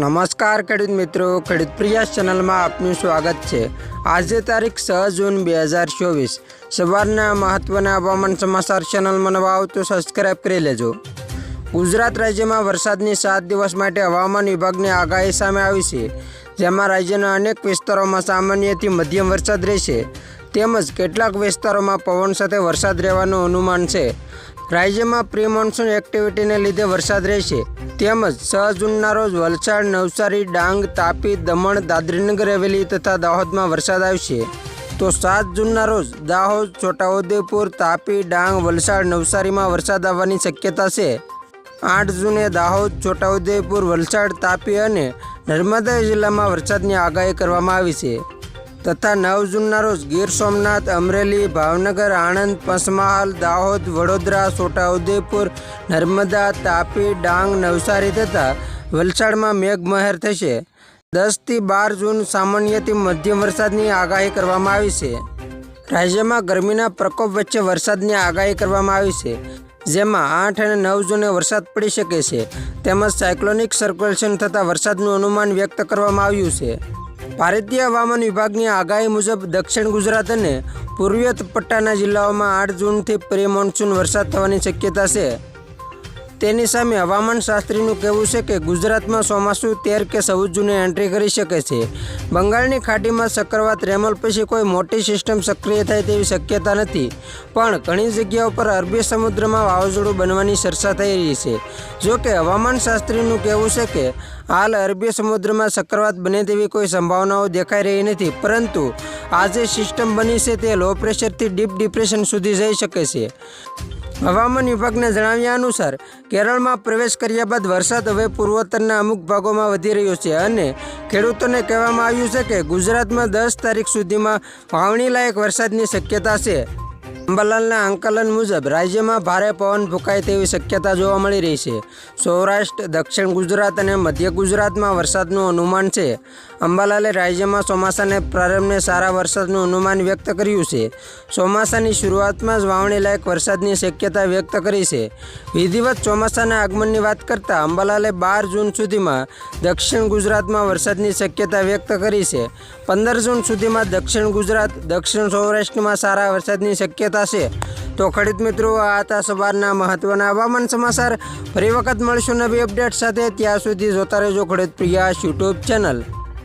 નમસ્કાર, ખેડૂત મિત્રો. ખેડૂત પ્રિયા ચેનલમાં આપનું સ્વાગત છે. આજે તારીખ છ જૂન બે હજાર ચોવીસ. સવારના મહત્ત્વના હવામાન સમાચાર ચેનલમાં નવા આવો તો સબસ્ક્રાઈબ કરી લેજો. ગુજરાત રાજ્યમાં વરસાદની સાત દિવસ માટે હવામાન વિભાગની આગાહી સામે આવી છે. જેમાં રાજ્યના અનેક વિસ્તારોમાં સામાન્યથી મધ્યમ વરસાદ રહેશે. તેમજ કેટલાક વિસ્તારોમાં પવન સાથે વરસાદ રહેવાનું અનુમાન છે. રાજ્યમાં પ્રી મોન્સૂન એક્ટિવિટીને લીધે વરસાદ રહેશે. તેમજ છ જૂનના રોજ વલસાડ, નવસારી, ડાંગ, તાપી, દમણ, દાદરીનગર હવેલી તથા દાહોદમાં વરસાદ આવશે. તો સાત જૂનના રોજ દાહોદ, છોટાઉદેપુર, તાપી, ડાંગ, વલસાડ, નવસારીમાં વરસાદ આવવાની શક્યતા છે. આઠ જૂને દાહોદ, છોટાઉદેપુર, વલસાડ, તાપી અને નર્મદા જિલ્લામાં વરસાદની આગાહી કરવામાં આવી છે. તથા નવ જૂનના રોજ ગીર સોમનાથ, અમરેલી, ભાવનગર, આણંદ, પંચમહાલ, દાહોદ, વડોદરા, છોટાઉદેપુર, નર્મદા, તાપી, ડાંગ, નવસારી તથા વલસાડમાં મેઘમહેર થશે. દસથી બાર જૂન સામાન્યથી મધ્યમ વરસાદની આગાહી કરવામાં આવી છે. રાજ્યમાં ગરમીના પ્રકોપ વચ્ચે વરસાદની આગાહી કરવામાં આવી છે, જેમાં આઠ અને નવ જૂને વરસાદ પડી શકે છે. તેમજ સાયક્લોનિક સર્ક્યુલેશન થતાં વરસાદનું અનુમાન વ્યક્ત કરવામાં આવ્યું છે. ભારતીય હવામાન વિભાગની આગાહી મુજબ દક્ષિણ ગુજરાત અને પૂર્વીય પટ્ટાના જિલ્લાઓમાં આઠ જૂનથી પ્રી મોન્સૂન વરસાદ થવાની શક્યતા છે. તેની સામે હવામાન શાસ્ત્રીનું કહેવું છે કે ગુજરાતમાં ચોમાસું, તેર કે ચૌદ જૂને એન્ટ્રી કરી શકે છે. બંગાળની ખાડીમાં ચક્રવાત, રેમલ પછી કોઈ મોટી સિસ્ટમ સક્રિય થાય તેવી શક્યતા નથી. પણ ઘણી જગ્યાઓ પર અરબી સમુદ્રમાં વાવાઝોડું બનવાની ચર્ચા થઈ રહી છે. જો કે હવામાન શાસ્ત્રીનું કહેવું છે કે હાલ અરબી સમુદ્રમાં ચક્રવાત બને તેવી કોઈ સંભાવનાઓ દેખાઈ રહી નથી. પરંતુ આ જે સિસ્ટમ બની છે તે લો પ્રેશરથી ડીપ ડિપ્રેશન સુધી જઈ શકે છે. હવામાન વિભાગના જણાવ્યા અનુસાર, કેરળમાં પ્રવેશ કર્યા બાદ વરસાદ હવે પૂર્વોત્તરના અમુક ભાગોમાં વધી રહ્યો છે અને ખેડૂતોને કહેવામાં આવ્યું છે કે ગુજરાતમાં દસ તારીખ સુધીમાં વાવણી લાયક વરસાદની શક્યતા છે. અંબાલાલના આંકલન મુજબ રાજ્યમાં ભારે પવન ફૂંકાય તેવી શક્યતા જોવા મળી રહી છે. સૌરાષ્ટ્ર, દક્ષિણ ગુજરાત અને મધ્ય ગુજરાતમાં વરસાદનું અનુમાન છે. અંબાલાલે રાજ્યમાં ચોમાસાને પ્રારંભને સારા વરસાદનું અનુમાન વ્યક્ત કર્યું છે. ચોમાસાની શરૂઆતમાં જ વાવણી લાયક વરસાદની શક્યતા વ્યક્ત કરી છે. વિધિવત ચોમાસાના આગમનની વાત કરતાં અંબાલાલે બાર જૂન સુધીમાં દક્ષિણ ગુજરાતમાં વરસાદની શક્યતા વ્યક્ત કરી છે. પંદર જૂન સુધીમાં દક્ષિણ ગુજરાત, દક્ષિણ સૌરાષ્ટ્રમાં સારા વરસાદની શક્યતા છે તો ખડીત મિત્રો, આ હતા સવારના મહત્વના હવામાન સમાચાર. ફરી વખત મળશું નવી અપડેટ સાથે. ત્યાં સુધી જોતા રહેજો ખડીત પ્રિયા યુટ્યુબ ચેનલ.